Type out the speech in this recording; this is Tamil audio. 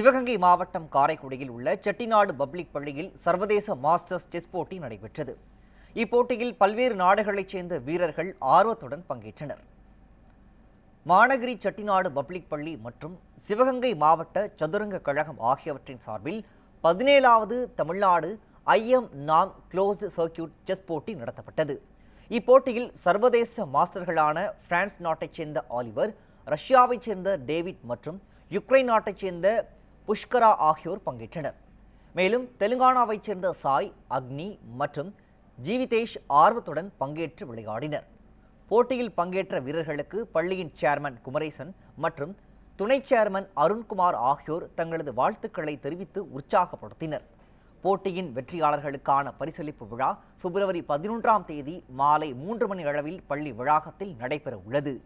சிவகங்கை மாவட்டம் காரைக்குடியில் உள்ள செட்டிநாடு பப்ளிக் பள்ளியில் சர்வதேச மாஸ்டர்ஸ் செஸ் போட்டி நடைபெற்றது. இப்போட்டியில் பல்வேறு நாடுகளைச் சேர்ந்த வீரர்கள் ஆர்வத்துடன் பங்கேற்றனர். மாநகரி செட்டிநாடு பப்ளிக் பள்ளி மற்றும் சிவகங்கை மாவட்ட சதுரங்க கழகம் ஆகியவற்றின் சார்பில் பதினேழாவது தமிழ்நாடு ஐஎம் நாம் க்ளோஸ்டு சர்க்கியூட் செஸ் போட்டி நடத்தப்பட்டது. இப்போட்டியில் சர்வதேச மாஸ்டர்களான பிரான்ஸ் நாட்டைச் சேர்ந்த ஆலிவர் ரஷ்யாவைச் சேர்ந்த டேவிட் மற்றும் யுக்ரைன் நாட்டைச் சேர்ந்த புஷ்கரா ஆகியோர் பங்கேற்றனர். மேலும் தெலுங்கானாவைச் சேர்ந்த சாய் அக்னி மற்றும் ஜீவிதேஷ் ஆர்வத்துடன் பங்கேற்று விளையாடினர். போட்டியில் பங்கேற்ற வீரர்களுக்கு பள்ளியின் சேர்மன் குமரேசன் மற்றும் துணை சேர்மன் அருண்குமார் ஆகியோர் தங்களது வாழ்த்துக்களை தெரிவித்து உற்சாகப்படுத்தினர். போட்டியின் வெற்றியாளர்களுக்கான பரிசளிப்பு விழா பிப்ரவரி பதினொன்றாம் தேதி மாலை மூன்று மணி அளவில் பள்ளி வளாகத்தில் நடைபெற உள்ளது